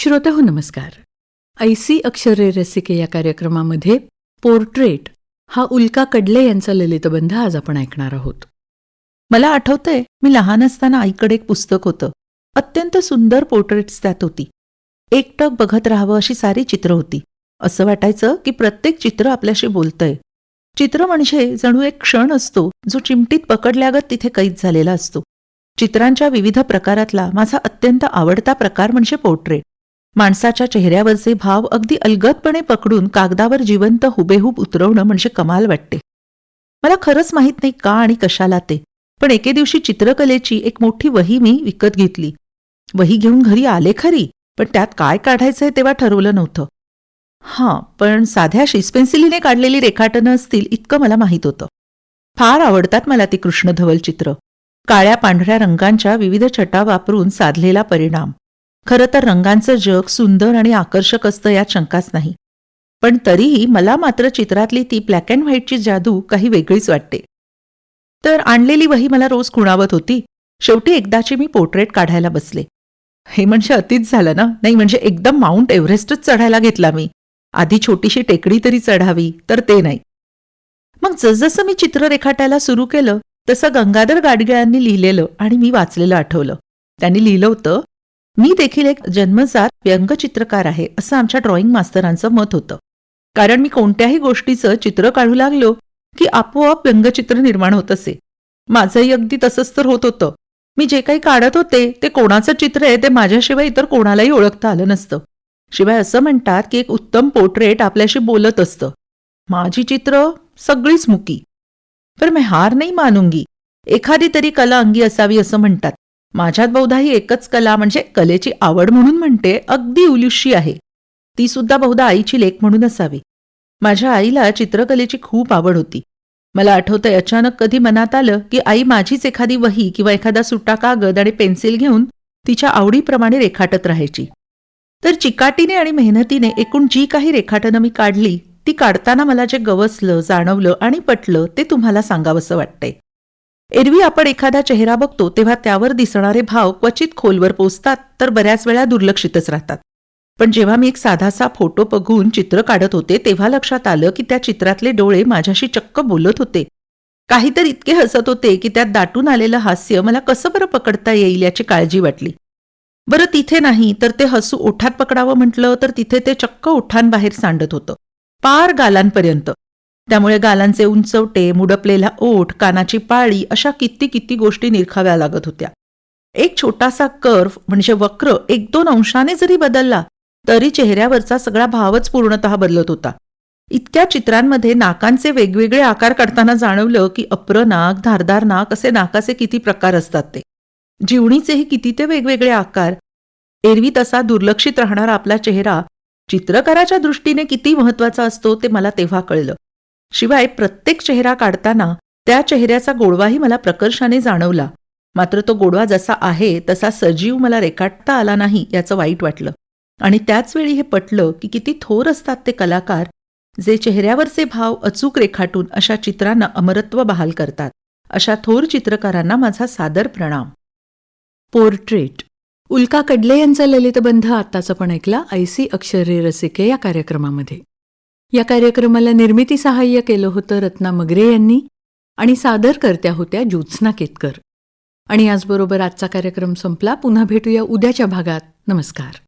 श्रोते हो नमस्कार. ऐसी अक्षरे रसिके या कार्यक्रमामध्ये पोर्ट्रेट हा उल्का कडले यांचा ललितबंध आज आपण ऐकणार आहोत. मला आठवतंय मी लहान असताना आईकडे एक पुस्तक होतं. अत्यंत सुंदर पोर्ट्रेट्स त्यात होती. एकटक बघत राहावं अशी सारी चित्र होती. असं वाटायचं की प्रत्येक चित्र आपल्याशी बोलतंय. चित्र म्हणजे जणू एक क्षण असतो जो चिमटीत पकडल्यागत तिथे कैद झालेला असतो. चित्रांच्या विविध प्रकारातला माझा अत्यंत आवडता प्रकार म्हणजे पोर्ट्रेट. माणसाच्या चेहऱ्यावरचे भाव अगदी अलगदपणे पकडून कागदावर जिवंत हुबेहूब उतरवणं म्हणजे कमाल वाटते. मला खरंच माहीत नाही का आणि कशाला ते. पण एके दिवशी चित्रकलेची एक मोठी वही मी विकत घेतली. वही घेऊन घरी आले खरी पण त्यात काय काढायचंय तेव्हा ठरवलं नव्हतं. हां पण साध्या शिसपेन्सिलीने काढलेली रेखाटनं असतील इतकं मला माहीत होतं. फार आवडतात मला ती कृष्णधवल चित्र. काळ्या पांढऱ्या रंगांच्या विविध छटा वापरून साधलेला परिणाम. खरं तर रंगांचं जग सुंदर आणि आकर्षक असतं यात शंकाच नाही. पण तरीही मला मात्र चित्रातली ती ब्लॅक अँड व्हाईटची जादू काही वेगळीच वाटते. तर आणलेली वही मला रोज खुणावत होती. शेवटी एकदाची मी पोर्ट्रेट काढायला बसले. हे म्हणजे अतिच झालं ना? नाही म्हणजे एकदम माउंट एव्हरेस्टच चढायला घेतला मी. आधी छोटीशी टेकडी तरी चढावी तर ते नाही. मग जसजसं मी चित्र रेखाटायला सुरू केलं तसं गंगाधर गाडगिळांनी लिहिलेलं आणि मी वाचलेलं आठवलं. त्यांनी लिहिलं होतं मी देखील एक जन्मजात व्यंगचित्रकार आहे असं आमच्या ड्रॉइंग मास्तरांचं मत होतं. कारण मी कोणत्याही गोष्टीचं चित्र काढू लागलो की आपोआप व्यंगचित्र निर्माण होत असे. माझंही अगदी तसंच तर होत होतं. मी जे काही काढत होते ते कोणाचं चित्र आहे ते माझ्याशिवाय इतर कोणालाही ओळखता आलं नसतं. शिवाय असं म्हणतात की एक उत्तम पोर्ट्रेट आपल्याशी बोलत असतं. माझी चित्र सगळीच मुकी. पर मी हार नाही मानूंगी. एखादी तरी कला अंगी असावी असं म्हणतात. माझ्यात बहुधा ही एकच कला म्हणजे कलेची आवड म्हणून म्हणते अगदी उलुशी आहे. ती सुद्धा बहुधा आईची लेख म्हणून असावी. माझ्या आईला चित्रकलेची खूप आवड होती. मला आठवतंय अचानक कधी मनात आलं की आई माझीच एखादी वही किंवा एखादा सुट्टा कागद आणि पेन्सिल घेऊन तिच्या आवडीप्रमाणे रेखाटत राहायची. तर चिकाटीने आणि मेहनतीने एकूण जी काही रेखाटनं मी काढली ती काढताना मला जे गवसलं जाणवलं आणि पटलं ते तुम्हाला सांगावंसं वाटतंय. एरवी आपण एखादा चेहरा बघतो तेव्हा त्यावर दिसणारे भाव क्वचित खोलवर पोचतात तर बऱ्याच वेळा दुर्लक्षितच राहतात. पण जेव्हा मी एक साधासा फोटो बघून चित्र काढत होते तेव्हा लक्षात आलं की त्या चित्रातले डोळे माझ्याशी चक्क बोलत होते. काहीतरी इतके हसत होते की त्यात दाटून आलेलं हास्य मला कसं बरं पकडता येईल याची काळजी वाटली. बरं तिथे नाही तर ते हसू ओठात पकडावं म्हटलं तर तिथे ते चक्क ओठांबाहेर सांडत होतं. पार गालांपर्यंत. त्यामुळे गालांचे उंचवटे मुडपलेला ओठ कानाची पाळी अशा किती किती गोष्टी निरखाव्या लागत होत्या. एक छोटासा कर्व म्हणजे वक्र एक दोन अंशाने जरी बदलला तरी चेहऱ्यावरचा सगळा भावच पूर्णतः बदलत होता. इतक्या चित्रांमध्ये नाकांचे वेगवेगळे आकार काढताना जाणवलं की अप्र नाक धारदार नाक असे नाकाचे किती प्रकार असतात ते. जीवणीचेही किती ते वेगवेगळे आकार. एरवी तसा दुर्लक्षित राहणारा आपला चेहरा चित्रकाराच्या दृष्टीने किती महत्त्वाचा असतो ते मला तेव्हा कळलं. शिवाय प्रत्येक चेहरा काढताना त्या चेहऱ्याचा गोडवाही मला प्रकर्षाने जाणवला. मात्र तो गोडवा जसा आहे तसा सजीव मला रेखाटता आला नाही याचं वाईट वाटलं. आणि त्याच वेळी हे पटलं की किती थोर असतात ते कलाकार जे चेहऱ्यावरचे भाव अचूक रेखाटून अशा चित्रांना अमरत्व बहाल करतात. अशा थोर चित्रकारांना माझा सादर प्रणाम. पोर्ट्रेट. उल्का कडले यांचा ललितबंध आत्ताच आपण ऐकला ऐसी अक्षरे रसिके या कार्यक्रमामध्ये. या कार्यक्रमाला निर्मिती सहाय्य केलं होतं रत्ना मगरे यांनी आणि सादर करत्या होत्या ज्योत्स्ना केतकर. आणि याचबरोबर आजचा कार्यक्रम संपला. पुन्हा भेटूया उद्याच्या भागात. नमस्कार.